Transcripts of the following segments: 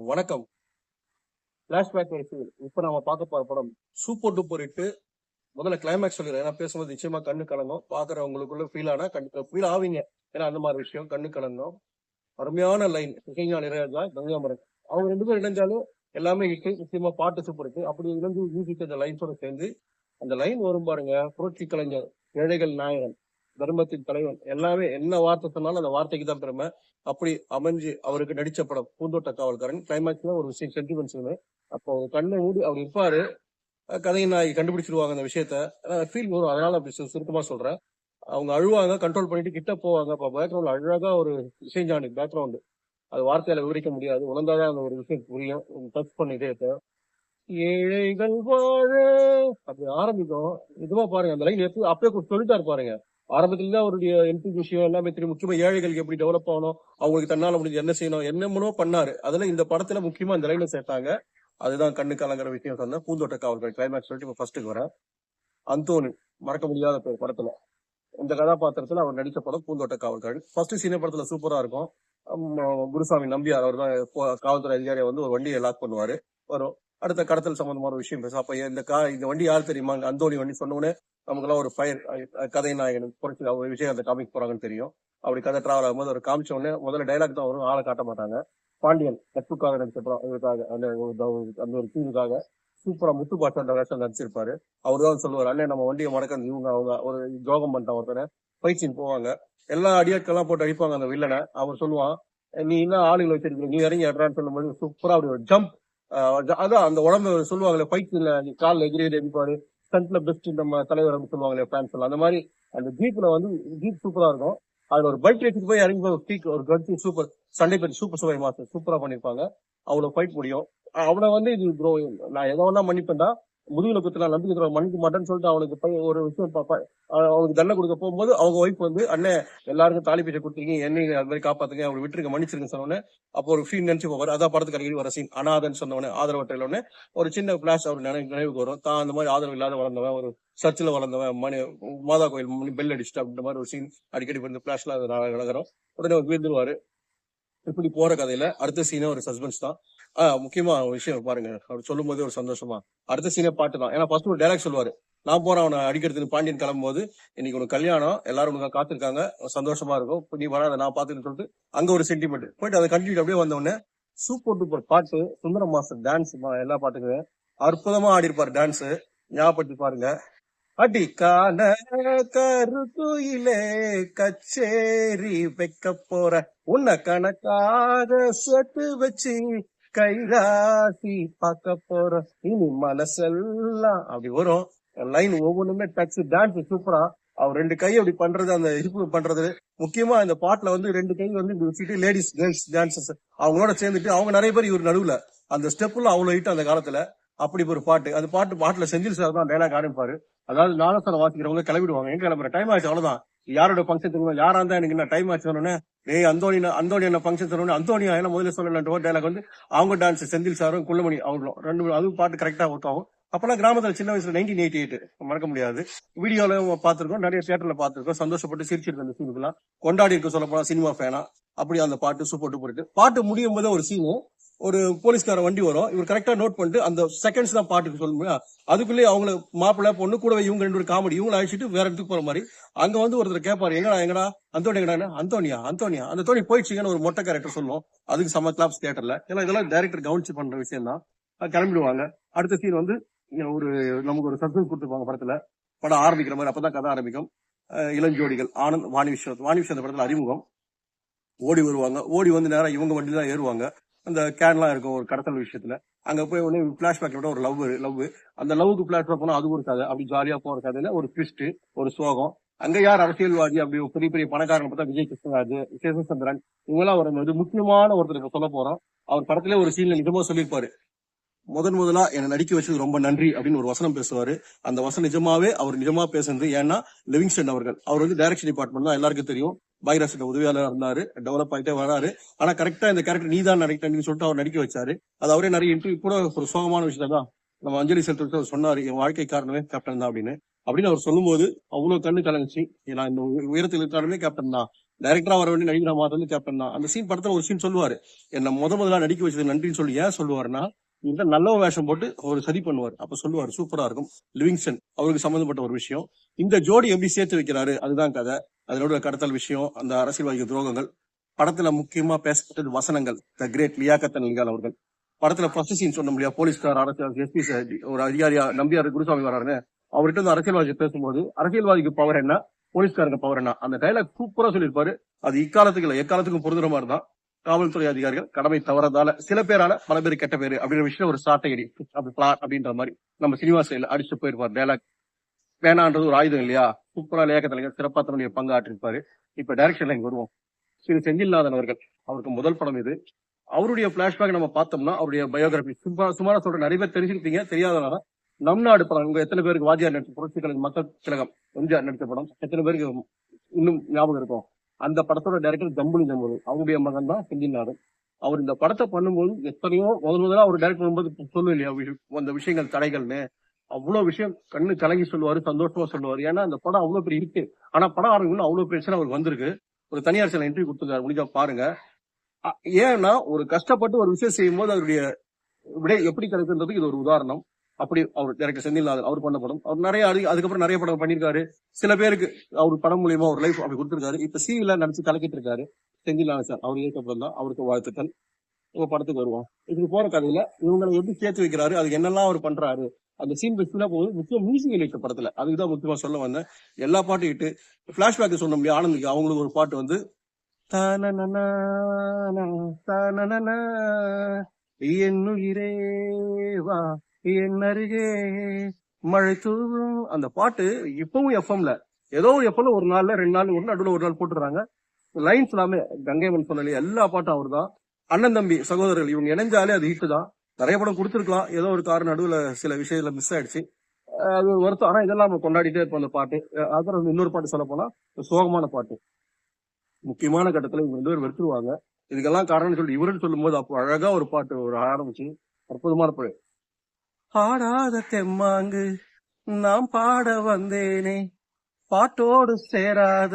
வணக்கம். பிளாஷ்பேக் இப்ப நம்ம பார்க்க போற படம் சூப்பர் டூப்பர் இட்டு முதல்ல கிளைமேக்ஸ் சொல்லிடுறேன். ஏன்னா பேசும்போது நிச்சயமா கண்ணு கலங்கும். பாக்குறவங்களுக்குள்ள ஃபீல் ஆனா கண்டிப்பா ஃபீல் ஆவீங்க. ஏன்னா அந்த மாதிரி விஷயம் கண்ணு கலங்கும். அருமையான லைன் இசைஞான இறையதா கங்காமரன். அவங்க ரெண்டு பேரும் இணைஞ்சாலும் எல்லாமே இசை நிச்சயமா பாட்டு சூப்பர் இருக்கு அப்படி இருந்து மியூசிக் அந்த லைன்ஸோட சேர்ந்து அந்த லைன் வரும் பாருங்க. புரட்சி கலைஞர் ஏழைகள் நாயகன். தர்மத்தின் தலைவன். எல்லாமே என்ன வார்த்தை சொன்னாலும் அந்த வார்த்தைக்கு தான் பெருமை. அப்படி அமைஞ்சு அவருக்கு நடிச்ச படம் பூந்தோட்ட காவல்காரன் கிளைமேக்ஸ்ல ஒரு விஷயம் சென்டிமெண்ட்ஸ் அப்போ ஒரு கண்ணை மூடி அவர் இருப்பாரு கதையை நான் கண்டுபிடிச்சிருவாங்க அந்த விஷயத்த. ஃபீல் வரும். அதனால அப்படி சுருக்கமா சொல்றேன். அவங்க அழுவாங்க கண்ட்ரோல் பண்ணிட்டு கிட்ட போவாங்க. அப்ப பேக்ரவுண்ட்ல அழகா ஒரு இசைஞ்சானி பேக்ரவுண்டு அது வார்த்தையால விவரிக்க முடியாது. உணர்ந்தாதான் அந்த ஒரு விஷயம் புரியும். டச் பண்ண இதயத்தை. ஏழைகள் வாழ. அப்படி ஆரம்பிக்கும். இதுவா பாருங்க. அந்த லைன் எப்படி அப்பயே சொல்லிட்டா சொல்லிட்டாரு பாருங்க. ஆரம்பத்துல தான் அவருடைய எல்பி விஷயம் எல்லாமே தெரியும். முக்கியமா ஏழைகளுக்கு எப்படி டெவலப் ஆகணும் அவங்களுக்கு தன்னால முடிஞ்சு என்ன செய்யணும் என்னமோ பண்ணாரு. அதுல இந்த படத்துல முக்கியமா இந்த லைன்ல சேர்த்தாங்க. அதுதான் கண்ணு கலங்குற விஷயம் சொன்ன பூந்தோட்ட காவல்கள் கிளைமேக்ஸ் சொல்லிட்டு இப்ப ஃபர்ஸ்ட்டுக்கு வரேன் அந்தோனி மறக்க முடியாத பேர் படத்துல. இந்த கதாபாத்திரத்துல அவர் நடிச்ச படம் பூந்தோட்ட காவல்கள் ஃபர்ஸ்ட் சீன படத்துல சூப்பரா இருக்கும். குருசாமி நம்பியார் அவர் தான் காவல்துறை அதிகாரியை வந்து ஒரு வண்டியை லாக் பண்ணுவாரு. வரும். அடுத்த கடத்தல் சம்பந்தமான விஷயம் பேசும் அப்ப இந்த கா இந்த வண்டி யார் தெரியுமா? இந்த அந்தோணி வண்டி சொன்னோடனே நமக்குலாம் நமக்கெல்லாம் ஒரு ஃபயர் கதை நாயகன் புரட்சி அவர் விஷயம் அந்த காமிக் போறாங்கன்னு தெரியும். அப்படி கதை டிராவல் ஆகும்போது ஒரு காமிச்ச உடனே முதல்ல டைலாக் தான் வரும் ஆளை காட்ட மாட்டாங்க. பாண்டியன் நட்புக்காக நடிச்சப்பறம் இவருக்காக அந்த ஒரு- அந்த ஒரு தீவுக்காக சூப்பரா முத்து பாட்டு வேஷம் நடிச்சிருப்பாரு. அவர் தான் சொல்லுவார் அண்ணே நம்ம வண்டியை மடக்க இவங்க அவங்க ஒரு ஜோகம் பண்ணிட்டான் ஒருத்தனை. பயிற்சின்னு போவாங்க. எல்லா அடியாட்கள்லாம் போட்டு அடிப்பாங்க அந்த வில்லனை அவர் சொல்லுவான் நீ என்ன ஆளுங்களை வச்சிருக்கீங்க நீ இறங்கி அடுறான்னு சொல்லும்போது சூப்பரா அப்படி ஒரு ஜம்ப் அதான் அந்த உடம்பு சொல்லுவாங்களே ஃபைட்ல காலில் எகிரியில் அடிப்பாரு. ஸ்டண்ட்ல பெஸ்ட் நம்ம தலைவர் சொல்லுவாங்களே ஃபேன்ஸ் எல்லாம். அந்த மாதிரி அந்த ஜீப்ல வந்து ஜீப் சூப்பரா இருக்கும். அதுல ஒரு பைக் எடுத்துட்டு போய் இறங்கி போய் ஒரு ஸ்பீக் ஒரு கட்சி சூப்பர் சண்டை பற்றி சூப்பர் சுவை மாஸ்டர் சூப்பரா பண்ணிருப்பாங்க. அவ்வளவு ஃபைட் முடியும். அவனை வந்து இது ப்ரோ நான் எதோ ஒண்ணா மன்னிப்பேன்டா. முதுகுல குத்து நான் நம்பிக்கை மன்னிக்க மாட்டேன்னு சொல்லிட்டு அவனுக்கு ஒரு விஷயம் அவனுக்கு தண்டனை கொடுக்க போகும்போது அவங்க ஒய்ஃப் வந்து அண்ணன் எல்லாருக்கும் தாலி பேச்சை கொடுத்துருக்கீங்க என்னை அது மாதிரி காப்பாத்துங்க அவங்க விட்டுருக்க மன்னிச்சிருங்க சொன்னோன்னே அப்போ ஒரு ஃபீல் நினைச்சு போவார். அதான் படத்துக்கு அடிக்கடி வர சீன் அனாதன் சொன்னவனே ஆதரவற்ற உடனே ஒரு சின்ன பிளாஷ் அவர் நினைவு நினைவுக்கு வரும். தான் அந்த மாதிரி ஆதரவு இல்லாத வளர்ந்தவன் ஒரு சர்ச்சில் வளர்ந்தவன் மணி மாதா கோயில் பெல் அடிச்சுட்டு அப்படின்ற மாதிரி ஒரு சீன் அடிக்கடி வந்து பிளாஷ்ல நடக்கிறோம். உடனே வீழ்ந்துருவாரு. இப்படி போற கதையில அடுத்த சீனே ஒரு சஸ்பென்ஸ் தான். ஆஹ் முக்கியமா ஒரு விஷயம் பாருங்க. அவர் சொல்லும் போதே ஒரு சந்தோஷமா. அடுத்த சீனே பாட்டு தான். ஏன்னா ஃபர்ஸ்ட் ஒரு டைலாக் சொல்லுவாரு. நான் போறேன் அவனை அடிக்கிறதுக்கு பாண்டியன் கிளம்பும் போது இன்னைக்கு உனக்கு கல்யாணம் எல்லாரும் உனக்கு காத்திருக்காங்க சந்தோஷமா இருக்கும். நீ வராத நான் பாத்துன்னு சொல்லிட்டு அங்க ஒரு சென்டிமெண்ட் போயிட்டு அதை கண்டினியூ அப்படியே வந்த உடனே சூப்பர் டூப்பர் பாட்டு சுந்தர மாஸ்டர் டான்ஸ் எல்லா பாட்டுக்குமே அற்புதமா ஆடி இருப்பாரு டான்ஸ் ஞாபகப்படுத்தி பாருங்க. அடிக்கான கருத்துயிலே கச்சேரி வைக்க போற உன்னை கணக்காக சொட்டு வச்சு கைராசி பார்க்க போற இனி மனசெல்லாம் அப்படி வரும். லைன் ஒவ்வொன்றுமே டச் டான்ஸ் சூப்பரா அவர் ரெண்டு கை அப்படி பண்றது அந்த இருப்பு பண்றது. முக்கியமா இந்த பாட்டுல வந்து ரெண்டு கை வந்து இப்படி வச்சுட்டு லேடிஸ் கேர்ள்ஸ் டான்சர்ஸ் அவங்களோட சேர்ந்துட்டு அவங்க நிறைய பேர் இவர் நடுவுல. அந்த ஸ்டெப்ல அவ்வளவு ஹிட் அந்த காலத்துல. அப்படி ஒரு பாட்டு. அந்த பாட்டு பாட்டுல செஞ்சில் சார் தான் டைலாக் ஆரம்பிப்பாரு. அதாவது நாதஸ்வரம் வாசிக்கிறவங்க கிளம்பிடுவாங்க. எங்க கிளம்புற? டைம் ஆயிடுச்சு அவ்வளவுதான். யாரோட ஃபங்க்ஷன் தெரியும்? யாரா இருந்தா எனக்கு என்ன டைம் ஆச்சு சொன்னோன்னே ஏய் அந்தோனி அந்தோனி என்ன ஃபங்க்ஷன் சொன்னோன்னே அந்தோனியா என்ன முதல்ல சொல்லலாம் டைலாக் வந்து அவங்க டான்ஸ் செந்தில் சாரும் குள்ளமணி அவங்களும் ரெண்டு அதுவும் பாட்டு கரெக்டா ஒர்க் ஆகும். அப்பெல்லாம் கிராமத்துல சின்ன வயசுல நைன்டீன் எயிட்டி எயிட் மறக்க முடியாது. வீடியோல பாத்துருக்கோம் நிறைய தியேட்டர்ல பாத்திருக்கோம் சந்தோஷப்பட்டு சிரிச்சிருக்கோம் அந்த சீனுக்குலாம் கொண்டாடி இருக்க சொல்ல போனா சினிமா ஃபேனா அப்படி அந்த பாட்டு சூப்பர் டூப்பர் பாட்டு முடியும் போதே ஒரு சீனு ஒரு போலீஸ்கார வண்டி வரும். இவர் கரெக்டா நோட் பண்ணிட்டு அந்த செகண்ட்ஸ் தான் பாட்டுக்கு சொல்ல முடியும். அவங்கள மாப்பிள்ள பொண்ணு கூட இவங்க ரெண்டு பேரும் காமெடி இவங்களை அழிச்சிட்டு வேற இடத்துக்கு போற மாதிரி. அங்க வந்து ஒருத்தர் கேட்பாரு எங்கடா எங்கடா? அந்தோனி எங்கடா? அந்தோனியா அந்தோனியா அந்த தோனி போயிடுச்சுங்கன்னு ஒரு மொட்டை கேரக்டர் சொல்லுவோம். அதுக்கு சம கிளாப்ஸ் தியேட்டர்ல ஏன்னா இதெல்லாம் டேரக்டர் கவனிச்சு பண்ற விஷயம் தான் கிளம்பிடுவாங்க. அடுத்த சீன் வந்து ஒரு நமக்கு ஒரு சஸ்பென்ஸ் கொடுத்துருப்பாங்க படத்துல. படம் ஆரம்பிக்கிற மாதிரி அப்பதான் கதை ஆரம்பிக்கும். இளஞ்சோடிகள் ஆனந்த் வாணி விஸ்வத் வாணி விஸ்வத் படத்துல அறிமுகம். ஓடி வருவாங்க. ஓடி வந்து நேரம் இவங்க வண்டியில தான் ஏறுவாங்க. அந்த கேன்லாம் இருக்கும் ஒரு கடத்தல் விஷயத்துல. அங்க போய் உடனே பிளாஷ்பேக் விட ஒரு லவ் லவ் அந்த லவ்வுக்கு பிளாஷ்பேக் போனா அது ஒரு கதை. அப்படி ஜாலியா போற கதையில ஒரு ட்விஸ்ட் ஒரு சோகம். அங்க யார் அரசியல்வாதி அப்படி ஒரு பெரிய பெரிய பணக்காரங்க பார்த்தா விஜய் கிருஷ்ணராஜ் சேஷச்சந்திரன் இவங்கெல்லாம் வரும்போது முக்கியமான ஒருத்தருக்கு சொல்ல போறோம். அவர் படத்திலே ஒரு சீன்ல நிஜமா சொல்லியிருப்பாரு. முதன் முதலா என்னை நடிக்க வச்சது ரொம்ப நன்றி அப்படின்னு ஒரு வசனம் பேசுவாரு. அந்த வசனம் நிஜமாவே அவர் நிஜமா பேசுனது. ஏன்னா லிவிங்ஸ்டன் அவர்கள். அவர் வந்து டைரக்ஷன் டிபார்ட்மெண்ட் தான். எல்லாருக்கும் தெரியும். வைரஸோட உதவியாளர் இருந்தாரு டெவலப் ஆயிட்டே வராரு. ஆனா கரெக்டா இந்த கேரக்டர் நீ தான் நடிக்கணும்னு சொல்லிட்டு அவர் நடிக்க வச்சாரு. அது அவரே நிறைய இன்டர்வியூ கூட ஒரு சோகமான விஷயம் தான் நம்ம அஞ்சலி செலுத்த அவர் சொன்னாரு என் வாழ்க்கை காரணமே கேப்டன் தான் அப்படின்னு. அப்படின்னு அவர் சொல்லும்போது அவ்வளவு கண்ணு கலங்குச்சு. நான் இந்த உயரத்தில் இருக்காருமே கேப்டன் தான். டைரக்டரா வர வேண்டிய நடிகரா மாறது கேப்டன் தான். அந்த சீன் படத்துல ஒரு சீன் சொல்லுவாரு என்ன முத முதலா நடிக்க வச்சது நன்றின்னு சொல்லி ஏன் சொல்லுவாருன்னா இந்த நல்ல வேஷம் போட்டு ஒரு சதி பண்ணுவார். அப்ப சொல்லுவார் சூப்பரா இருக்கும். லிவிங்ஸ்டன் அவருக்கு சம்பந்தப்பட்ட ஒரு விஷயம். இந்த ஜோடி எப்படி சேர்த்து வைக்கிறாரு அதுதான் கதை. அதனோட கடத்தல் விஷயம் அந்த அரசியல்வாதிகள் துரோகங்கள். படத்துல முக்கியமா பேசப்பட்டது வசனங்கள். த கிரேட் லியாக்கத்தன் அலிகால் அவர்கள். படத்துல ஃபர்ஸ்ட் சீன் சொன்ன முடியாது போலீஸ்கார் அரசியல் எஸ்பி ஒரு அதிகாரியா நம்பியார் குருசாமி வராருன்னு அவர்கிட்ட வந்து அரசியல்வாதி பேசும்போது அரசியல்வாதிக்கு பவர் என்ன போலீஸ்காரங்க பவர் என்ன? அந்த டைலாக் சூப்பரா சொல்லியிருப்பாரு. அது இக்காலத்துக்கு இல்ல எக்காலத்துக்கும் பொருந்துற மாதிரி தான். காவல்துறை அதிகாரிகள் கடமை தவறதால சில பேரால பல பேர் கெட்ட பேரு அப்படின்ற விஷயம் ஒரு சாட்டையடி அப்படி பிளாட் அப்படின்ற மாதிரி நம்ம சினிமா அடிச்சு போயிருப்பார் டைலாக் வேணான்றது ஒரு ஆயுதம் இல்லையா? சூப்பரா லேக்கத்தலைங்க சிறப்பா தன்னுடைய பங்கு ஆற்றிருப்பாரு. இப்ப டைரக்ஷன்ல இங்க வருவோம். ஸ்ரீ செந்தில்நாதன் அவர்கள் அவருக்கு முதல் படம் இது. அவருடைய பிளாஷ்பேக் நம்ம பார்த்தோம்னா அவருடைய பயோகிராபி சும்மா சுமாரா சொல்ற நிறைய பேர் தெரிஞ்சுக்கிட்டீங்க தெரியாதனால நம் நாடு படம் உங்க எத்தனை பேருக்கு வாத்தியார் நடிச்ச புரட்சி கழகம் மக்கள் திலகம் எம்ஜிஆர் நடித்த படம் எத்தனை பேருக்கு இன்னும் ஞாபகம் இருக்கும்? அந்த படத்தோட டைரக்டர் ஜம்புலி ஜம்புலி. அவருடைய மகன் தான் செந்தில்நாதன் அவர் இந்த படத்தை பண்ணும்போது எத்தனையோ முதல் முதல்ல அவர் டைரக்டர் பண்ணும்போது சொல்லும் இல்லையா விஷயம், அந்த விஷயங்கள் தடைகள்னு. அவ்வளவு விஷயம் கண்ணு கலங்கி சொல்லுவாரு சந்தோஷமா சொல்லுவாரு. ஏன்னா அந்த படம் அவ்வளவு பெரிய இருக்கு ஆனா படம் ஆரம்பிக்கணும் அவ்வளவு பிரச்சனை அவர் வந்திருக்கு. ஒரு தனியார் சில இன்டர்வியூ கொடுத்துருக்காரு முடிஞ்சா பாருங்க. ஏன்னா ஒரு கஷ்டப்பட்டு ஒரு விஷயம் செய்யும் போது விடை எப்படி கிடைக்குன்றதுக்கு இது ஒரு உதாரணம். அப்படி அவர் டேரக்டர் செந்தில்நாதன் அவர் பண்ண படம். அவர் நிறைய அது- அதுக்கப்புறம் நிறைய படம் பண்ணியிருக்காரு சில பேருக்கு அவர் படம் மூலியமா ஒரு லைஃப் அப்படி கொடுத்துருக்காரு. இப்ப சிவில நடிச்சு கலக்கிட்டு இருக்காரு செந்தில்நாதன் சார். அவர் இயக்கப்படம் தான். அவருக்கு வாழ்த்துக்கள். உங்க படத்துக்கு வருவோம். இதுக்கு போற கதையில இவங்களை எப்படி சேர்த்து வைக்கிறாரு அதுக்கு என்னெல்லாம் அவர் பண்றாரு அந்த சீன் பெஸ்ட்ல போகுது முக்கியம் மியூசிக் இருக்கு படத்துல. அதுக்கு தான் முக்கியமா சொல்ல வந்தேன். எல்லா பாட்டும் இட்டு பிளாஷ்பேக் சொன்ன முடியும் ஆனந்துக்கு அவங்களுக்கு ஒரு பாட்டு வந்து தானனனா, தானனனா, என் அருகே மழை தூவும். அந்த பாட்டு இப்பவும் எஃப்எம்ல ஏதோ ஒரு எஃப்எம்ல ஒரு நாள்ல ரெண்டு நாள் ஒரு நடுவில் ஒரு நாள் போட்டுறாங்க லைன்ஸ் எல்லாமே கங்கைமன் சொன்னாலே எல்லா பாட்டும் அவர் தான் அண்ணன் தம்பி சகோதரர்கள் இவங்க இணைஞ்சாலே அது ஹிட் தான். நிறைய படம் கொடுத்துருக்கலாம். ஏதோ ஒரு காரணம் நடுவில் சில விஷயத்துல மிஸ் ஆயிடுச்சு. அது ஒரு வருத்தம். ஆனா இதெல்லாம் நம்ம கொண்டாடிட்டே இருப்போம் அந்த பாட்டு. அஹ் அப்புறம் வந்து இன்னொரு பாட்டு சொல்ல போனா சோகமான பாட்டு. முக்கியமான கட்டத்துல இவங்க ரெண்டு பேர் வெறுத்துருவாங்க. இதுக்கெல்லாம் காரணம் சொல்லி இவருன்னு சொல்லும்போது அப்போ அழகா ஒரு பாட்டு ஒரு ஆரம்பிச்சு அற்புதமான பாட்டு. பாடாத தெம்மாங்கு நாம் பாட வந்தேனே. பாட்டோடு சேராத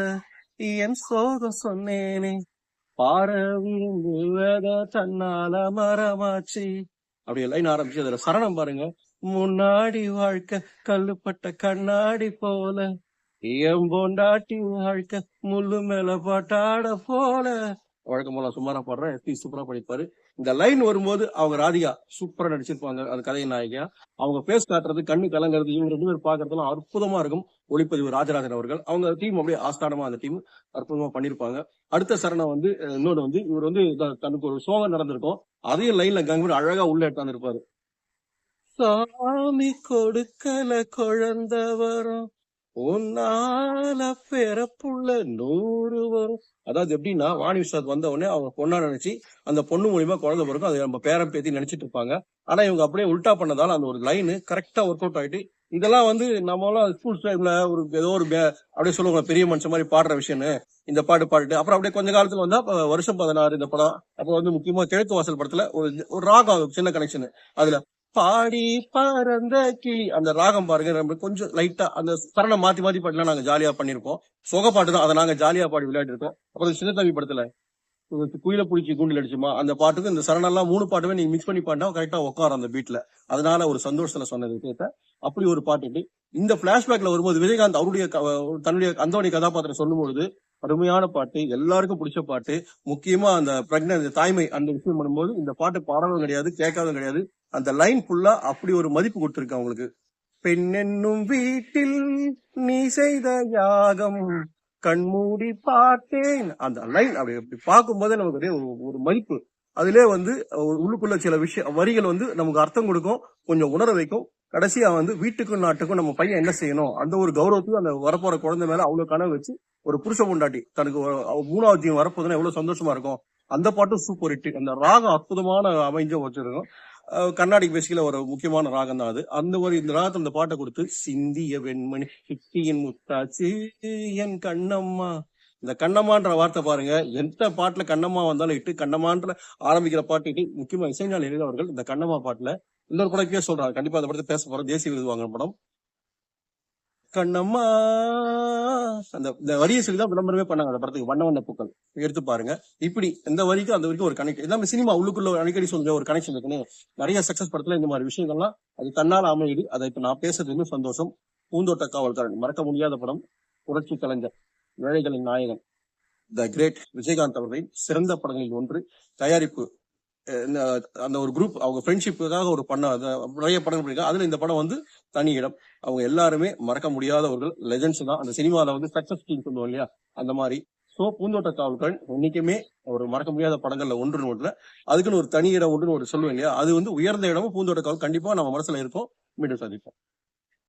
என் சோக சொன்னேனே. பார தன்னால மரமாச்சி அப்படி லைன் ஆரம்பிச்சு அதுல சரணம் பாருங்க. முன்னாடி வாழ்க்கை கல்லுப்பட்ட கண்ணாடி போல. என் பொண்டாட்டி வாழ்க்கை முள்ளு மேல பாட்டாட போல. வழக்கம் போல சுமாரா பாடுறேன். எஸ்பி சூப்பரா படிப்பாரு. இந்த லைன் வரும்போது அவங்க ராதிகா சூப்பரா நடிச்சிருப்பாங்க. அந்த கதை நாயகியா. அவங்க பேஸ் காட்டுறது கண்ணு கலங்கிறது இவங்க ரெண்டு பேர் பாக்குறதுலாம் அற்புதமா இருக்கும். ஒளிப்பதிவு ராஜராஜன் அவர்கள். அவங்க டீம் அப்படியே ஆஸ்தானமா அந்த டீம் அற்புதமா பண்ணிருப்பாங்க. அடுத்த சரணம் வந்து அஹ், இன்னொன்னு வந்து இவர் வந்து தனக்கு ஒரு சோகம் நடந்திருக்கும். அதையும் லைன்ல கங்கு அழகா உள்ள எடுத்தாந்து இருப்பாரு சாமி கொடுக்கல குழந்த வரும் உன்னால பிறப்புள்ள நூறு வரும். அதாவது எப்படின்னா வாணி விஸ்வாத் வந்த உடனே அவங்க பொண்ணா நினைச்சு அந்த பொண்ணு மூலியமா குழந்தை பிறக்கும். அது நம்ம பேரம் பேத்தி நினைச்சிட்டு இருப்பாங்க. ஆனா இவங்க அப்படியே உல்டா பண்ணதால அந்த ஒரு லைன் கரெக்டா ஒர்க் அவுட் ஆயிட்டு இதெல்லாம் வந்து நம்மளாம் ஸ்கூல் டைம்ல ஒரு ஏதோ ஒரு அப்படியே சொல்லுவாங்க பெரிய மனுஷன் மாதிரி பாடுற விஷயம்னு. இந்த பாட்டு பாடிட்டு அப்புறம் அப்படியே கொஞ்ச காலத்துல வந்தா வருஷம் பதினாறு இந்த படம். அப்ப வந்து முக்கியமா கிழக்கு வாசல் படத்துல ஒரு ஒரு ராகம் சின்ன கனெக்ஷன் அதுல பாடி பறந்த கிளி. அந்த ராகம் பாருங்க நம்ம கொஞ்சம் லைட்டா அந்த சரணம் மாத்தி மாத்தி பாட்டுலாம் நாங்க ஜாலியா பண்ணிருக்கோம். சொக பாட்டு தான் அதை நாங்க ஜாலியா பாடி விளையாடி இருக்கோம் அப்புறம் சின்ன தம்பி படத்துல ஒரு குயில புடிச்சு கூண்டில் அடிச்சுமா அந்த பாட்டுக்கு இந்த சரணெல்லாம் மூணு பாட்டுமே நீங்க மிக்ஸ் பண்ணி பாட்டா கரெக்டா உட்காரும் அந்த பீட்ல அதனால ஒரு சந்தோஷத்துல சொன்னது விஷயத்த அப்படி ஒரு பாட்டு இந்த பிளாஷ்பேக்ல வரும்போது விஜயகாந்த் அவருடைய தன்னுடைய அந்தோனி கதாபாத்திரம் சொல்லும்பொழுது அருமையான பாட்டு எல்லாருக்கும் பிடிச்ச பாட்டு. முக்கியமா அந்த பிரெக்னன் தாய்மை அந்த விஷயம் பண்ணும்போது இந்த பாட்டு பாடவும் கிடையாது கேட்காதும் கிடையாது. அந்த லைன் ஃபுல்லா அப்படி ஒரு மதிப்பு கொடுத்திருக்கு அவங்களுக்கு. பெண்ணென்னும் வீட்டில் நீ செய்த யாகம் கண்மூடி பார்த்தேன். அந்த லைன் அப்படி அப்படி பார்க்கும்போதே நமக்கு ஒரு ஒரு மதிப்பு. அதிலே வந்து உள்ளுக்குள்ள சில விஷய வரிகள் வந்து நமக்கு அர்த்தம் கொடுக்கும் கொஞ்சம் உணர வைக்கும். கடைசியா வந்து வீட்டுக்கும் நாட்டுக்கும் நம்ம பையன் என்ன செய்யணும்? அந்த ஒரு கௌரவத்துக்கு அந்த வரப்போற குழந்தை மேல அவ்வளவு கனவு வச்சு ஒரு புருஷ பொண்டாட்டி தனக்கு மூணாவது வரப்போதுன்னா எவ்வளவு சந்தோஷமா இருக்கும். அந்த பாட்டும் சூப்பர் ஹிட் அந்த ராகம் அற்புதமான அமைஞ்ச வச்சிருக்கும். அஹ் கர்நாடிக் பேசிக்கல ஒரு முக்கியமான ராகம் தான் அது. அந்த ஒரு இந்த ராகத்துல அந்த பாட்டை கொடுத்து சிந்திய வெண்மணி சித்தியின் முத்தாச்சு என் கண்ணம்மா. இந்த கண்ணம்மான்ற வார்த்தை பாருங்க. எந்த பாட்டுல கண்ணம்மா வந்தாலும் இட்டு கண்ணம்மான்ற ஆரம்பிக்கிற பாட்டு இட்டு முக்கியமா இசைஞான எழுதவர்கள் இந்த கண்ணம்மா பாட்டுல இன்னொரு படம் கே சொல்றாங்க கண்டிப்பா அந்த படத்தை பேச போறோம். தேசிய விருது வாங்குற படம். கண்ணம்மா. அந்த இந்த வரியை சொல்லி தான் விளம்பரமே பண்ணாங்க அந்த படத்துக்கு. வண்ண வண்ண பூக்கள். எடுத்து பாருங்க. இப்படி இந்த வரிக்கும் அந்த வரைக்கும் ஒரு கனெக்ட் எல்லாமே சினிமா உள்ளுக்குள்ள ஒரு அடிக்கடி சொல்ற ஒரு கனெக்ஷன் இருக்குன்னு நிறைய சக்சஸ் படத்துல இந்த மாதிரி விஷயங்கள்லாம் அது தன்னால் அமையுது. அதை இப்ப நான் பேசுறது இன்னும் சந்தோஷம். பூந்தோட்ட காவல்காரன். மறக்க முடியாத படம். புரட்சி கலைஞர். ஏழைகளின் நாயகன். த கிரேட் விஜயகாந்த் அவர்களின் சிறந்த படங்களில் ஒன்று. தயாரிப்பு அந்த ஒரு குரூப் அவங்க ஃப்ரெண்ட்ஷிப்புக்காக ஒரு பண்ண நிறைய படங்கள் பண்ணியிருக்காங்க அதுல இந்த படம் வந்து தனி இடம் அவங்க எல்லாருமே மறக்க முடியாதவர்கள் லெஜண்ட்ஸ் தான். அந்த சினிமால வந்து சக்சஸ் சொல்லுவோம் இல்லையா? அந்த மாதிரி. சோ பூந்தோட்ட காவல்கள் என்னைக்குமே ஒரு மறக்க முடியாத படங்கள்ல ஒன்று ஒன்றுல. அதுக்குன்னு ஒரு தனி இடம் ஒன்றுன்னு ஒரு சொல்லுவேன் இல்லையா? அது வந்து உயர்ந்த இடமும் பூந்தோட்ட காவல். கண்டிப்பா நம்ம மனசுல இருக்கும். மீண்டும் சந்திப்போம்.